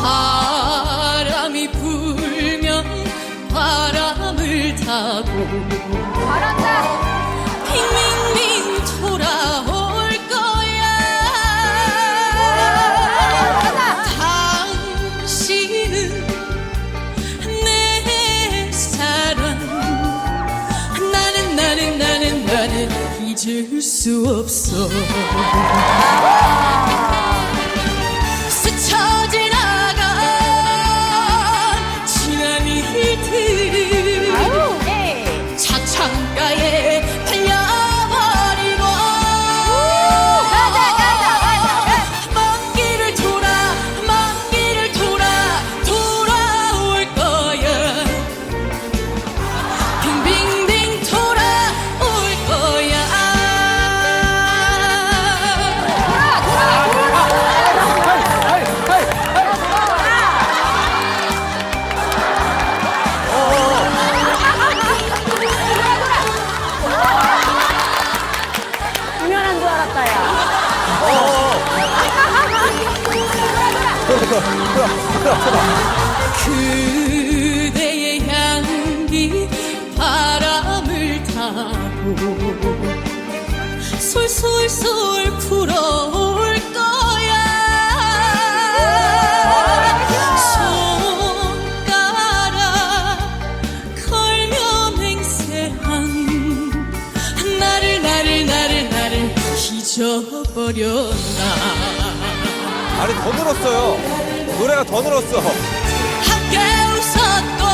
바람이 불면 바람을 타고 빙빙빙 돌아올 거야. 당신은 내 사랑. 나는 나는 나는 나는 잊을 수 없어 그대의 향기 바람을 타고 솔솔솔 불어올 거야. 손가락 걸며 맹세한 나를 나를 나를 나를 잊어버렸나 아니 더 늘었어요. 노래가 더 늘었어. 함께 웃었고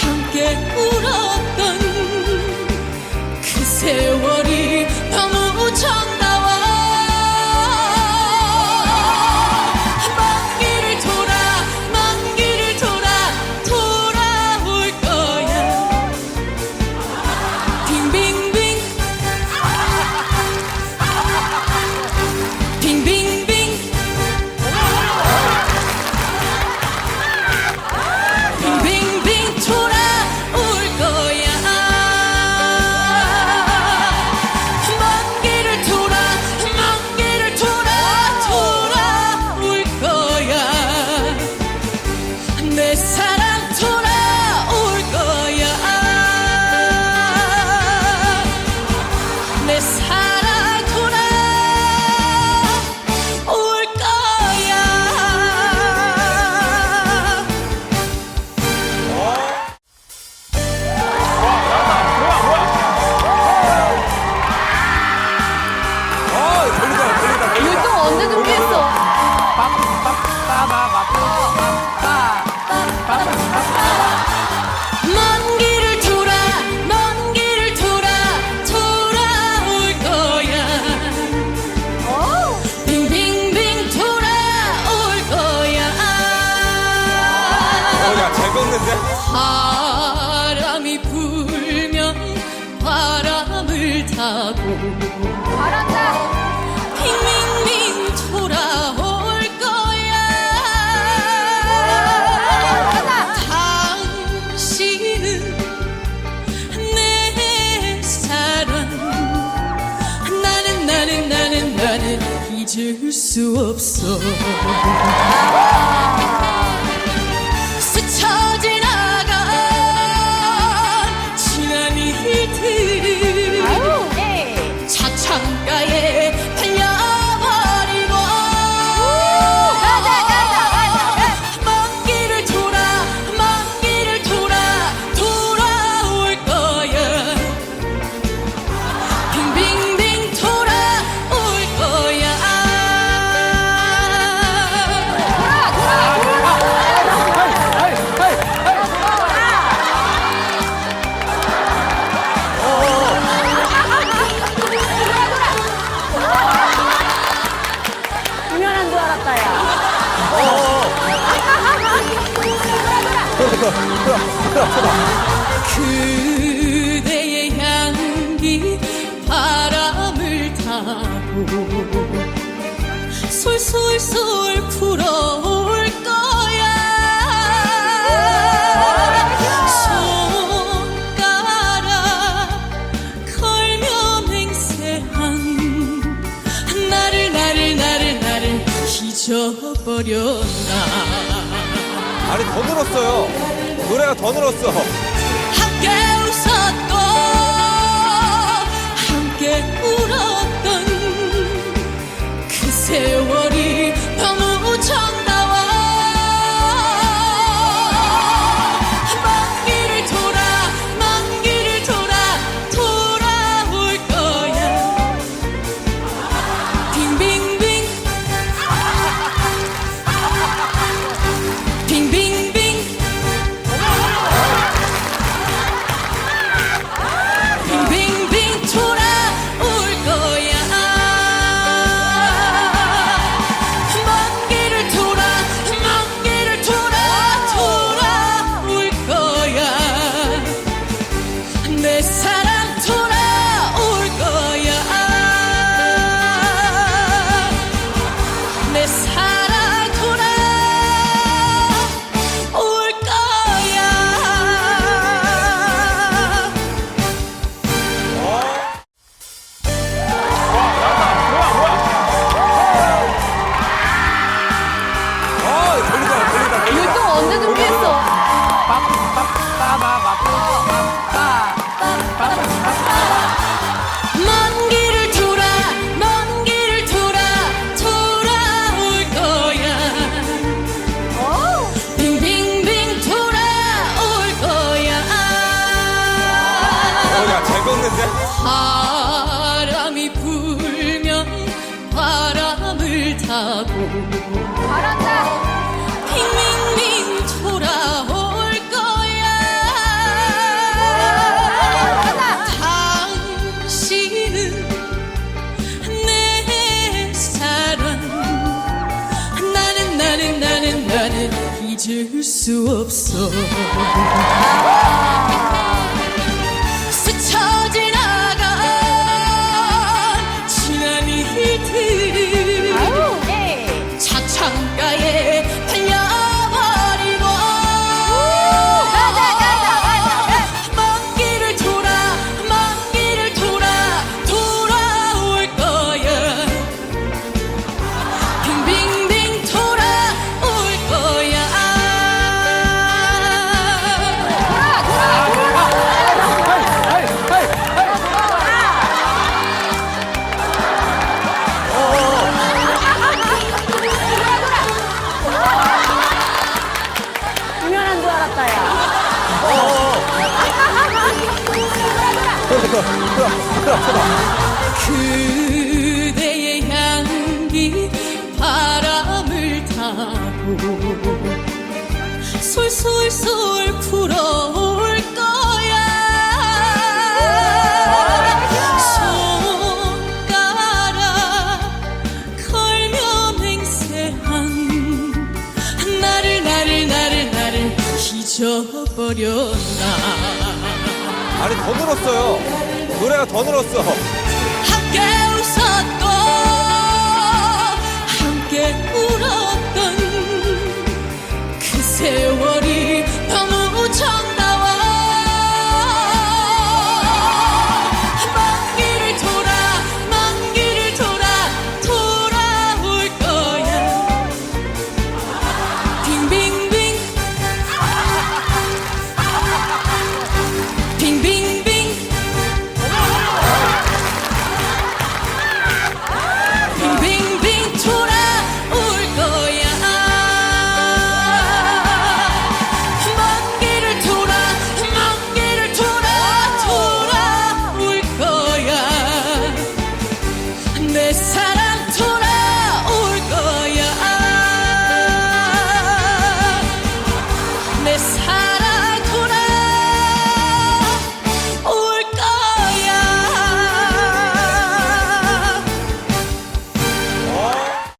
함께 울었던 그 세월이 너무 정 언제 준비했어? 먼 길을 돌아 먼 길을 돌아 돌아올 거야 빙빙빙 돌아올 거야 어야 잘 걷는데. 바람이 불면 바람을 타고 잊을 수 없어. 스쳐 지나간 지난 일들 쳐다 쳐다 그대의 향기 바람을 타고 솔솔솔 불어올 거야. 손가락 걸면 맹세한 나를 나를 나를 나를 잊어버렸나. 아니 더 늘었어요. 노래가 더 늘었어. 울면 바람을 타고 바란다 빙빙빙 돌아올 거야. 당신은 내 사랑. 나는 나는 나는 나는 잊을 수 없어. 술술술 풀어올 거야. 손가락 걸면 맹세한 나를 나를 나를 나를 잊어버렸나. 아니 더 늘었어요. 노래가 더 늘었어. 세월이